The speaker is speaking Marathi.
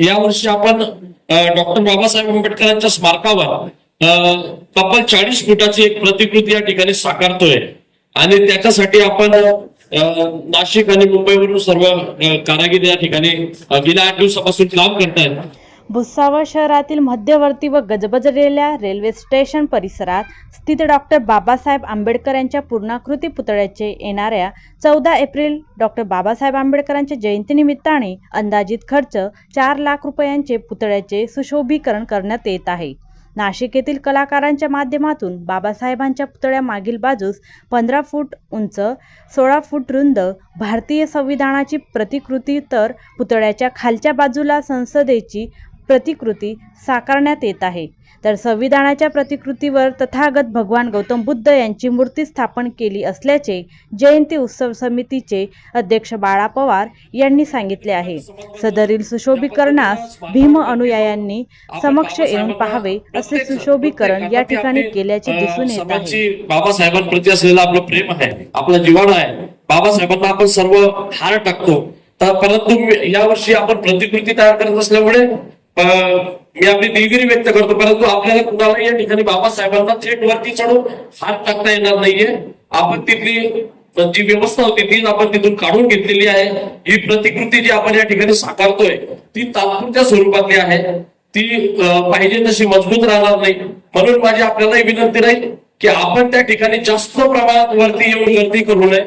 यावर्षी आपण डॉक्टर बाबासाहेब आंबेडकरांच्या स्मारकावर अ, तब्बल चाळीस फुटाची एक प्रतिकृती या ठिकाणी साकारतोय. आणि त्याच्यासाठी आपण नाशिक आणि मुंबईवरून सर्व अ, कारागीर या ठिकाणी गेल्या आठ दिवसापासून काम करतायत. भुसावळ शहरातील मध्यवर्ती व गजबजलेल्या रेल्वे स्टेशन परिसरात स्थित डॉक्टर बाबासाहेब आंबेडकर यांच्या पूर्णाकृती पुतळ्याचे येणाऱ्या चौदा एप्रिल डॉक्टर बाबासाहेब आंबेडकरांच्या जयंतीनिमित्ताने अंदाजित खर्च चार लाख रुपयांचे पुतळ्याचे सुशोभीकरण करण्यात येत आहे. नाशिक येथील कलाकारांच्या माध्यमातून बाबासाहेबांच्या पुतळ्या मागील बाजूस पंधरा फूट उंच सोळा फूट रुंद भारतीय संविधानाची प्रतिकृती तर पुतळ्याच्या खालच्या बाजूला संसदेची प्रतिकृती साकारण्यात येत आहे. तर संविधानाच्या प्रतिकृतीवर तथागत भगवान गौतम बुद्ध यांची मूर्ती स्थापन केली असल्याचे जयंती उत्सव समितीचे अध्यक्ष बाळा पवार यांनी सांगितले आहे. सदरील सुशोभीकरणास भीम अनुयायांनी समक्ष येऊन पाहावे असे सुशोभीकरण या ठिकाणी केल्याचे दिसून येत आहे. बाबासाहेबांप्रती असलेलं आपलं प्रेम आहे आपला जिव्हाळा आहे. बाबासाहेबांना आपण सर्व हार टाकतो. परंतु यावर्षी आपण प्रतिकृती तयार करत असल्यामुळे मी आपली दिलगिरी व्यक्त करतो परंतु आपल्याला कुणाला या ठिकाणी बाबासाहेबांना थेट वरती चढून हात टाकता येणार नाहीये. आपण तिथली जी व्यवस्था होती ती आपण तिथून काढून घेतलेली आहे. ही प्रतिकृती जी आपण या ठिकाणी साकारतोय ती तात्पुरत्या स्वरूपातली आहे. ती पाहिजे तशी मजबूत राहणार नाही. म्हणून माझी आपल्यालाही विनंती राहील की आपण त्या ठिकाणी जास्त प्रमाणात वरती येऊन गर्दी करू नये.